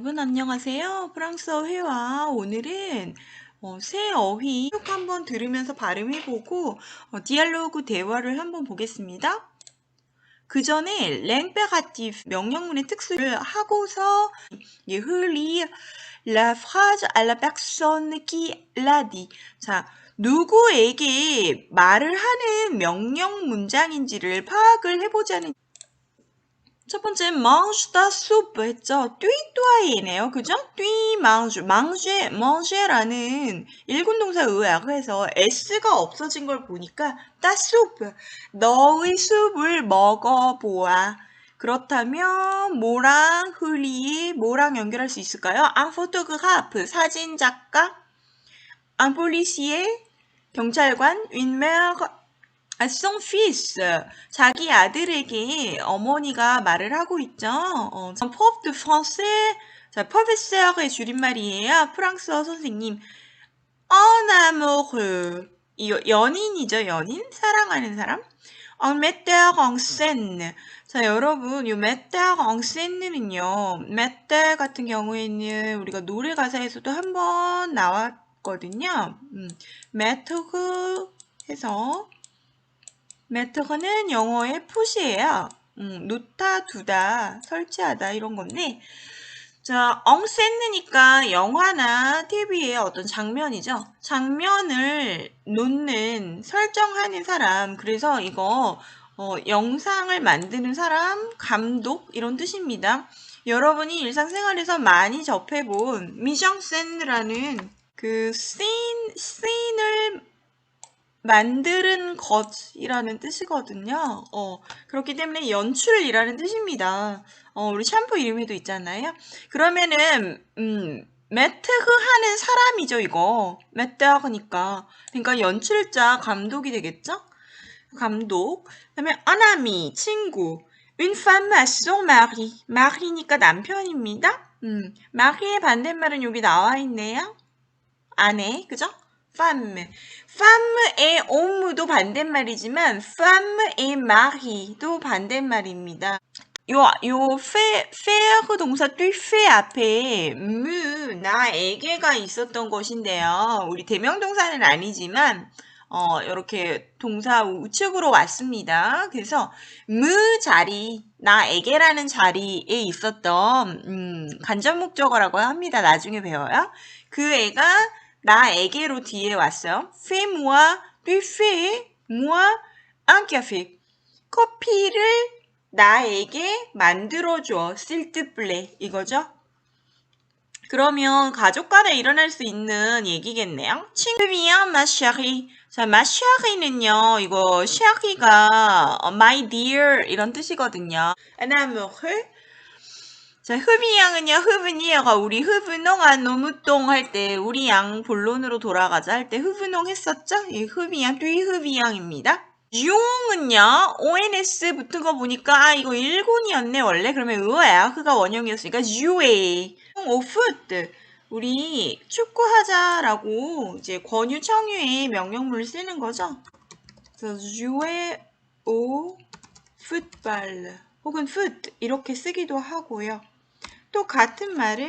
여러분 안녕하세요. 프랑스어 회화 오늘은 어, 새 어휘 쭉 한번 들으면서 발음해보고 어, 디알로그 대화를 한번 보겠습니다. 그 전에 랭페가티브 명령문의 특수를 하고서 예, 흘리 la phrase à la personne qui l'a dit. 자, 누구에게 말을 하는 명령 문장인지를 파악을 해보자는 첫 번째 mange ta soupe 했죠. 뚜이뚜아이네요. 그죠? 뚜이 mange, mange, mange라는 일군 동사 의학 해서 s가 없어진 걸 보니까 ta soupe, 너의 숲을 먹어보아. 그렇다면 뭐랑 흘리 뭐랑 연결할 수 있을까요? un photographe, 사진 작가, un policier, 경찰관, 아, son fils. 자기 아들에게 어머니가 말을 하고 있죠. 어, prof de français. 자, professeur의 줄임말이에요. 프랑스어 선생님. en amoureux. 이 연인이죠, 연인? 사랑하는 사람. en metteur en scène. 자, 여러분, 이 metteur en scène는요, metteur 같은 경우에는 우리가 노래 가사에서도 한 번 나왔거든요. 음, metteur 해서 메터는 영어의 푸시예요. 음, 놓다, 두다, 설치하다 이런 건데 자, 엉센느니까 영화나 TV의 어떤 장면이죠. 장면을 놓는, 설정하는 사람. 그래서 이거 어, 영상을 만드는 사람, 감독 이런 뜻입니다. 여러분이 일상생활에서 많이 접해본 미정센이라는 그 씬, 씬을 만드는 것이라는 뜻이거든요. 어, 그렇기 때문에 연출이라는 뜻입니다. 어, 우리 샴푸 이름에도 있잖아요. 그러면은, 음, 매트흐 하는 사람이죠, 이거. 매트하니까. 그러니까 연출자, 감독이 되겠죠? 감독. 그 다음에, 아나미, 친구. Son mari. 마리니까 남편입니다. 음, 마리의 반대말은 여기 나와 있네요. 아내, 그죠? Femme. femme의 home도 반대말이지만 femme의 mari도 반대말입니다. 요, 요, faire 동사 뚜페 앞에 무, 나에게가 있었던 것인데요. 우리 대명동사는 아니지만, 어, 이렇게 동사 우측으로 왔습니다. 그래서 무 자리, 나에게라는 자리에 있었던, 음, 간접 목적어라고 합니다. 나중에 배워요. 그 애가 나에게로 뒤에 왔어요. Fais moi, tu fais moi un café. 커피를 나에게 만들어줘. s'il te plaît. 이거죠. 그러면 가족 간에 일어날 수 있는 얘기겠네요. 친구야, chérie. 자, chérie는요, 이거 chérie,가 my dear 이런 뜻이거든요. un amoureux. 자, 흡이 양은요, 흡은이가 우리 흡은농한 노무똥 할 때, 우리 양 본론으로 돌아가자 할 때 흡은농 했었죠? 이 흡이 양, 뒤 흡이 양입니다. 융은요, ONS 붙은 거 보니까, 아, 이거 일본이었네, 원래. 그러면 의어야. 흐가 원형이었으니까, 유에. 오프트. 우리 축구하자라고 이제 권유 청유의 명령문을 쓰는 거죠. 그래서 주에 오 풋발 혹은 풋 이렇게 쓰기도 하고요. 또 같은 말은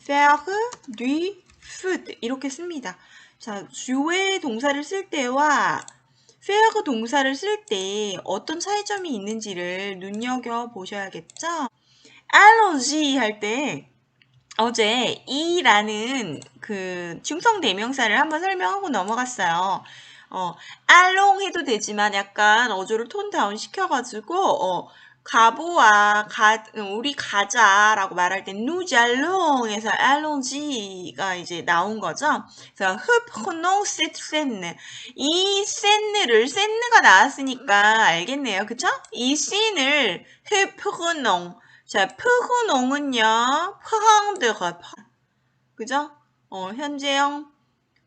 faire du foot 이렇게 씁니다. 자, 주의 동사를 쓸 때와 faire 동사를 쓸 때 어떤 차이점이 있는지를 눈여겨 보셔야겠죠? allons 할때 어제 이라는 그 중성 대명사를 한번 설명하고 넘어갔어요. 어, 알롱 해도 되지만 약간 어조를 톤 다운 시켜가지고 어, 가보아, 가, 우리 가자라고 말할 때 누잘롱에서 알롱지가 이제 나온 거죠. 그래서 흡호노 세트센느 이 센느를 센느가 나왔으니까 알겠네요. 그쵸? 이 씬을 흡호농 자, 푸호농은요 파운드가 그죠? 어, 현재형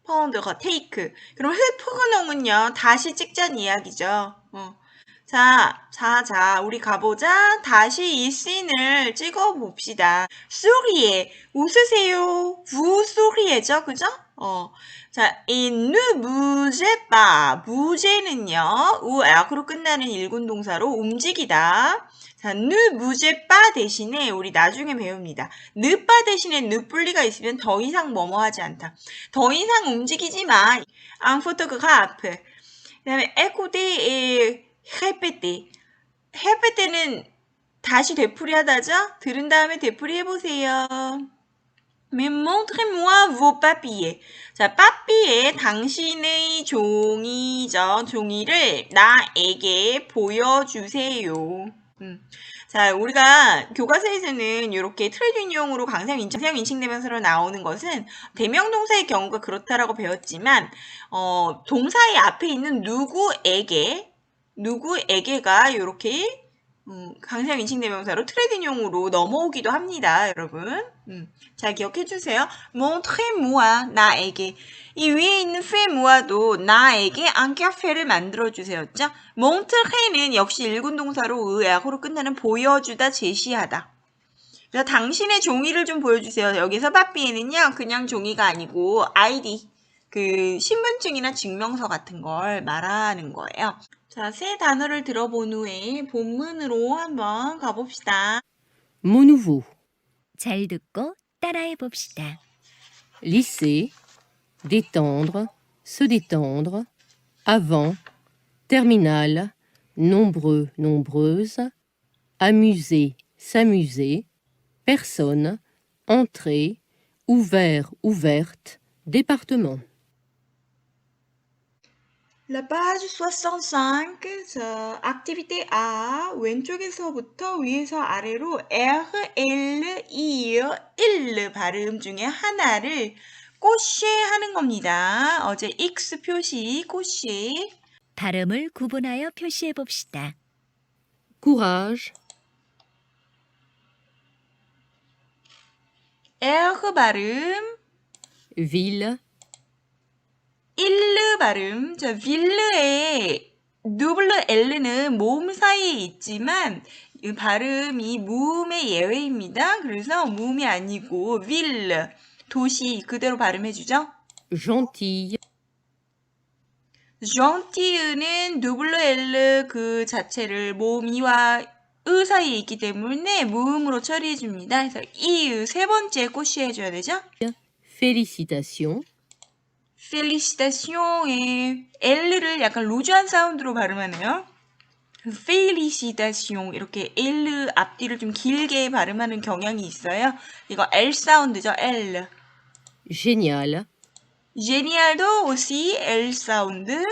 파운드가 테이크 그럼 흡호농은요 다시 찍자는 이야기죠. 어. 자, 자, 자, 우리 가보자. 다시 이 씬을 찍어 봅시다. 소리에 웃으세요. 부 소리에죠, 그죠? 어, 자, 인누 무제바. 무제는요, 우 악으로 끝나는 일군 동사로 움직이다. 자, bougez pas 대신에 우리 나중에 배웁니다. pas 대신에 분리가 있으면 더 이상 뭐뭐 하지 않다. 더 이상 움직이지 마. un photographe. 그다음에 répétez. répétez는 다시 되풀이하다죠? 들은 다음에 되풀이 해 보세요. Mais montrez-moi vos papiers. 자, papier, 당신의 종이죠. 종이를 나에게 보여주세요. 음. 자, 우리가 교과서에서는 이렇게 트레이딩용으로 강사용 인칭, 사용 인칭 대명사로 나오는 것은 대명 동사의 경우가 그렇다라고 배웠지만, 어, 동사의 앞에 있는 누구에게, 누구에게가 이렇게 음, 강사용 인칭대명사로 트레이딩용으로 넘어오기도 합니다, 여러분. 음, 잘 기억해 주세요. montrez-moi, 나에게. 이 위에 있는 fais-moi도 나에게 안카페를 만들어 주세요죠. montre는 역시 일군 동사로 의약으로 끝나는 보여주다, 제시하다. 그래서 당신의 종이를 좀 보여주세요. 여기서 바삐에는요, 그냥 종이가 아니고 아이디, 그 신분증이나 증명서 같은 걸 말하는 거예요. 자, 세 단어를 들어본 후에 본문으로 한번 가봅시다. Mot nouveau. 잘 듣고 따라해 봅시다. Lisser, détendre, se détendre, avant, terminal, nombreux, nombreuse, amuser, s'amuser, personne, entrée, ouvert, ouverte, département. La page 65, 자, activité A, 왼쪽에서부터 위에서 아래로 R, L, E, il 발음 중에 하나를 꼬쉐 하는 겁니다. 어제 X 표시, 꼬쉐. 발음을 구분하여 표시해 봅시다. Courage, R 발음, ville, 일르 발음. 자, 빌르의 누블르 L는 모음 사이에 있지만 이 발음이 무음의 예외입니다. 그래서 무음이 아니고 빌르 도시 그대로 발음해 주죠. gentille, gentille는 누블르 L 그 자체를 모음 이와 으 사이에 있기 때문에 무음으로 처리해 줍니다. 그래서 이으 세 번째 꼬시 해줘야 되죠. félicitations, felicitation,의 L를 약간 루즈한 사운드로 발음하네요. felicitation 이렇게 L 앞뒤를 좀 길게 발음하는 경향이 있어요. 이거 L 사운드죠, L. génial, genial도 aussi L 사운드.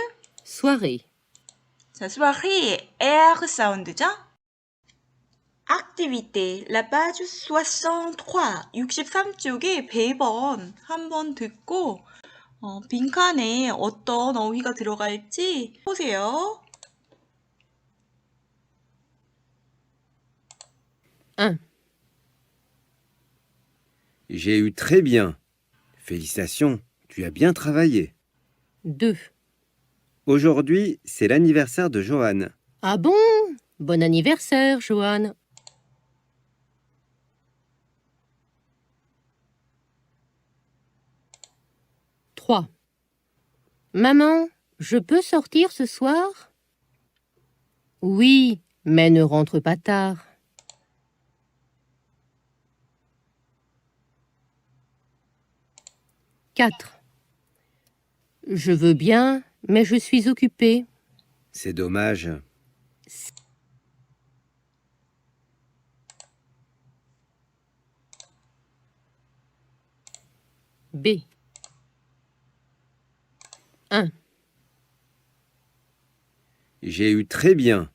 soirée, 자, soirée R 사운드죠. activité, la page 63, 63쪽에 배번 한번 듣고 어, 빈칸에 어떤 어휘가 들어갈지 보세요. 1. J'ai eu très bien. Félicitations, tu as bien travaillé. 2. Aujourd'hui, c'est l'anniversaire de Johan. Ah bon? Bon anniversaire, Johan. 3. Maman, je peux sortir ce soir? Oui, mais ne rentre pas tard. « 4. Je veux bien, mais je suis occupée. C'est dommage. B. 1. J'ai eu très bien.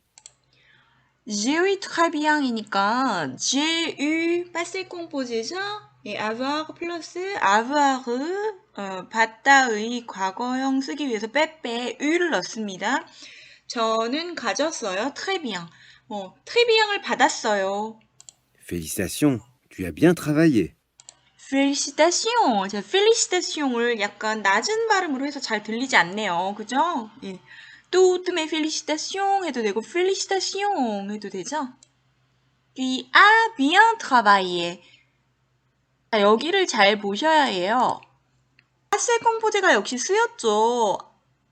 j'ai eu très bien이니까 j'ai eu passé composé죠. 이 avoir 플러스 avoir 어, 받다의 과거형 쓰기 위해서 빼빼 eu를 넣습니다. 저는 가졌어요. très bien. 어, très bien을 받았어요. Félicitations, tu as bien travaillé. Felicitation. 자, felicitation을 약간 낮은 발음으로 해서 잘 들리지 않네요. 그죠? 예. mes félicitations 해도 되고 félicitation 해도 되죠? tu as bien travaillé. 자, 여기를 잘 보셔야 해요. 파세 컴포즈가 역시 쓰였죠.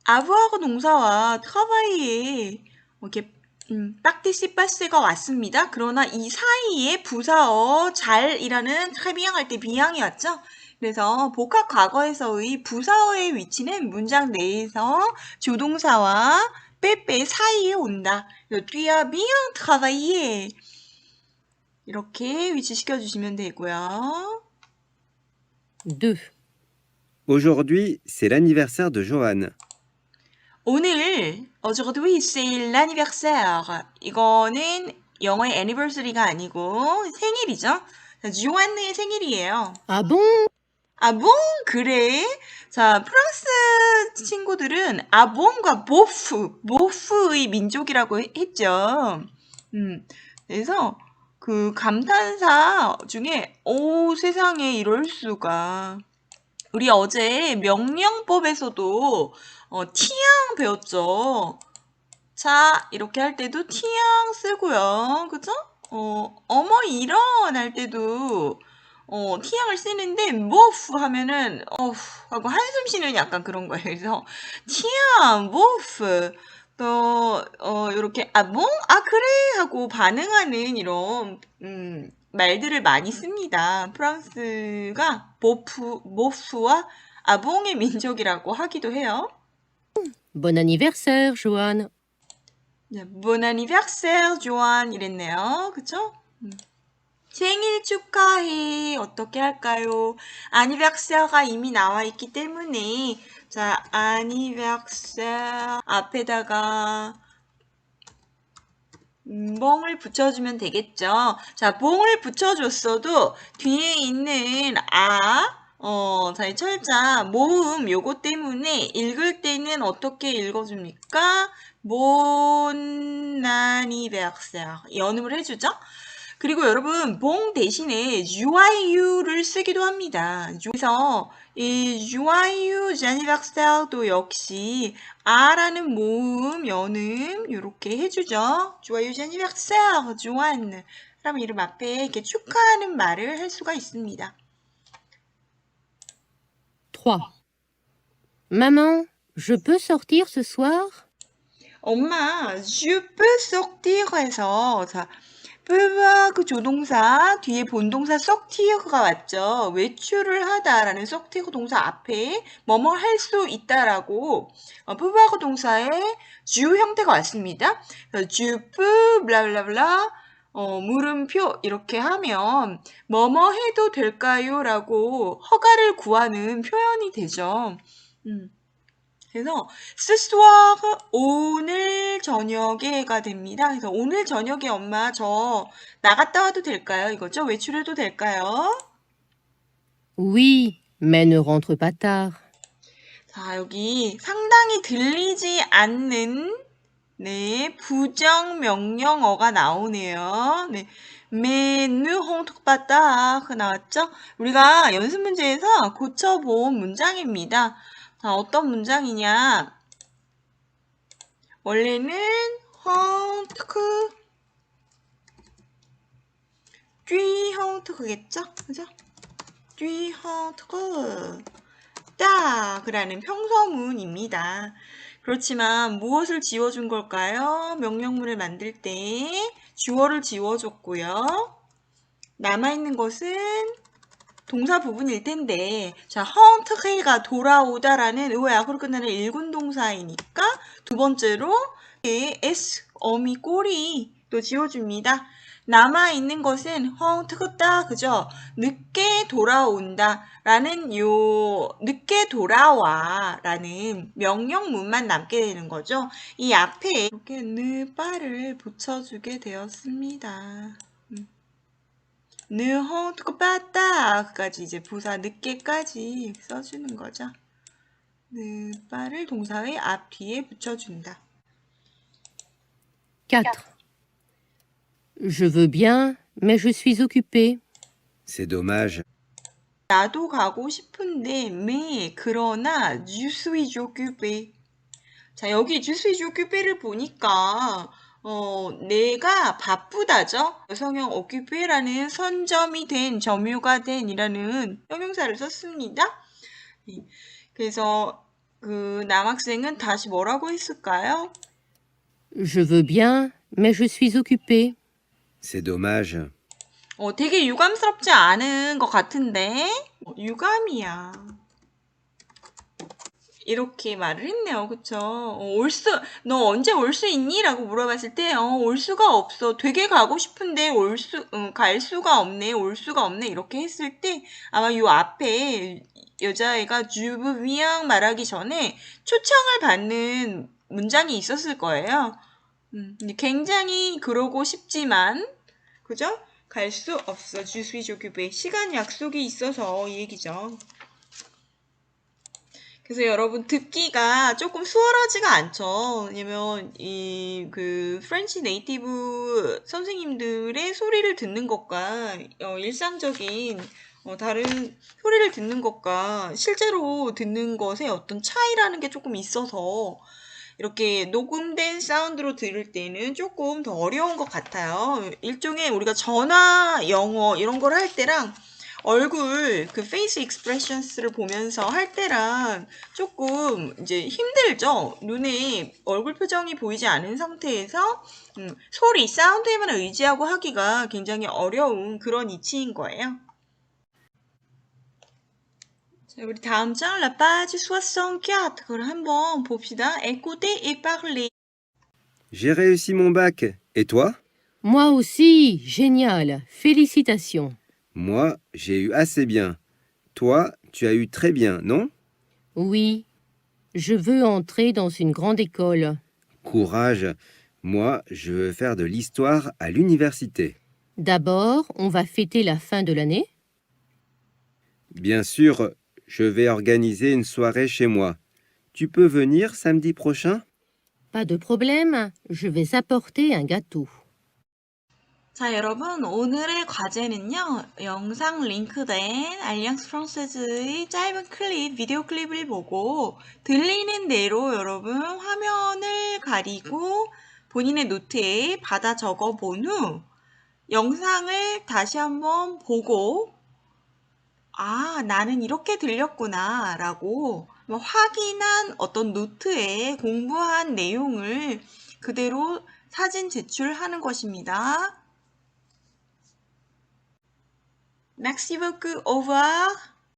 avoir 동사와 travailler 이렇게 음, 딱티시 빠스가 왔습니다. 그러나 이 사이에 부사어 잘이라는 très 할때 비양이 왔죠. 그래서 복합 과거에서의 부사어의 위치는 문장 내에서 조동사와 빼빼 사이에 온다. as bien travaillé. 이렇게 위치시켜 주시면 되고요. 2. Aujourd'hui, c'est l'anniversaire de Johan. 오늘 aujourd'hui c'est l'anniversaire. 이거는 영어의 anniversary가 아니고 생일이죠. 자, 주안의 생일이에요. Ah bon 아봉 그래? 자 프랑스 친구들은 아 봉과 보프, 보프의 민족이라고 해- 했죠. 음, 그래서 그 감탄사 중에 오 세상에 이럴 수가. 우리 어제 명령법에서도 어, 티양 배웠죠. 자 이렇게 할 때도 티양 쓰고요, 그죠? 어, 어머 이런 할 때도 어, 티양을 쓰는데 모프 하면은 어후 하고 한숨 쉬는 약간 그런 거예요. 그래서 티양, 모프 또 어, 이렇게 아 뭐? 아 그래 하고 반응하는 이런 음, 말들을 많이 씁니다. 프랑스가 보프, 모프와 아봉의 민족이라고 하기도 해요. Bon anniversaire, Johan. 네, Bon anniversaire, 조안 이랬네요. 그쵸? 음. 생일 축하해. 어떻게 할까요? 아니버세어가 이미 나와 있기 때문에 자, 아니버세어 앞에다가 음, 멍을 붙여주면 되겠죠. 자, 멍을 붙여줬어도 뒤에 있는 아, 어, 자, 이 철자, 모음 요거 때문에 읽을 때는 어떻게 읽어줍니까? bon anniversaire. 연음을 해주죠? 그리고 여러분, 봉 대신에 UIU를 쓰기도 합니다. 그래서 이 UIU anniversaire도 역시 아라는 모음, 연음 이렇게 해주죠. Joyeux anniversaire, 조안. 그러면 이름 앞에 이렇게 축하하는 말을 할 수가 있습니다. 3. Maman, je peux sortir ce soir 엄마, je peux sortir에서 자, peut 그 조동사 뒤에 본동사 sortir가 왔죠. 외출을 하다라는 sortir 동사 앞에 뭐뭐 할 수 있다라고 어, peut 동사의 주요 형태가 왔습니다. peux 블라블라블라 어, 물음표 이렇게 하면 뭐뭐 해도 될까요?라고 허가를 구하는 표현이 되죠. 음. 그래서 ce soir 오늘 저녁에가 됩니다. 그래서 오늘 저녁에 엄마 저 나갔다 와도 될까요? 이거죠? 외출해도 될까요? Oui, mais ne rentre pas tard. 자, 여기 상당히 들리지 않는 네, 부정 명령어가 나오네요. 네. mais ne rentre pas tard 나왔죠? 우리가 연습 문제에서 고쳐본 문장입니다. 자, 어떤 문장이냐? 원래는 puis rentre겠죠? 그죠? rentre 딱이라는 평서문입니다. 그렇지만 무엇을 지워준 걸까요? 명령문을 만들 때 주어를 지워줬고요. 남아있는 것은 동사 부분일 텐데 자, 헌트헤가 돌아오다라는 의외 약으로 끝나는 일군 동사이니까 두 번째로 s 어미 꼬리 또 지워줍니다. 남아있는 것은 헌트그다 그죠? 늦게 돌아온다 라는 요 늦게 돌아와 라는 명령문만 남게 되는 거죠. 이 앞에 이렇게 느바를 붙여주게 되었습니다. 느홍 빠따까지 이제 부사 늦게까지 써주는 거죠. 느바를 동사의 앞 뒤에 붙여준다. 4. Je veux bien, mais je suis occupée. C'est dommage. 나도 가고 싶은데 mais 그러나 je suis occupé. 자 여기 je suis occupé를 보니까 어, 내가 바쁘다죠. 여성형 occupé라는 선점이 된 점유가 된이라는 형용사를 썼습니다. 네. 그래서 그 남학생은 다시 뭐라고 했을까요? Je veux bien, mais je suis occupée. C'est dommage. 어, 되게 유감스럽지 않은 것 같은데? 어, 유감이야. 이렇게 말을 했네요. 그쵸? 어, 올 수, 너 언제 올 수 있니? 라고 물어봤을 때, 어, 올 수가 없어. 되게 가고 싶은데 올 수, 음, 갈 수가 없네. 올 수가 없네. 이렇게 했을 때, 아마 요 앞에 여자애가 주부비앙 말하기 전에 초청을 받는 문장이 있었을 거예요. 음, 굉장히 그러고 싶지만, 그죠? 갈 수 없어. 주수이 조규배 시간 약속이 있어서 이 얘기죠. 그래서 여러분 듣기가 조금 수월하지가 않죠. 왜냐면 이 그 프렌치 네이티브 선생님들의 소리를 듣는 것과 어, 일상적인 어, 다른 소리를 듣는 것과 실제로 듣는 것의 어떤 차이라는 게 조금 있어서 이렇게 녹음된 사운드로 들을 때는 조금 더 어려운 것 같아요. 일종의 우리가 전화 영어 이런 걸 할 때랑 얼굴 그 페이스 익스프레션스를 보면서 할 때랑 조금 이제 힘들죠. 눈에 얼굴 표정이 보이지 않은 상태에서 음, 소리, 사운드에만 의지하고 하기가 굉장히 어려운 그런 이치인 거예요. 자, 우리 다음 장 La page 64 그걸 한번 봅시다. Écoutez et parlez. J'ai réussi mon bac. Et toi Moi aussi, génial. Félicitations. Moi, j'ai eu assez bien. Toi, tu as eu très bien, non? Oui, je veux entrer dans une grande école. Courage. Moi, je veux faire de l'histoire à l'université. D'abord, on va fêter la fin de l'année. Bien sûr, je vais organiser une soirée chez moi. Tu peux venir samedi prochain? Pas de problème, je vais apporter un gâteau. 자, 여러분, 오늘의 과제는요, 영상 링크된 알리앙스 프랑세즈의 짧은 클립, 비디오 클립을 보고 들리는 대로 여러분 화면을 가리고 본인의 노트에 받아 적어 본 후 영상을 다시 한번 보고 아, 나는 이렇게 들렸구나 라고 확인한 어떤 노트에 공부한 내용을 그대로 사진 제출하는 것입니다. Merci beaucoup. Au revoir.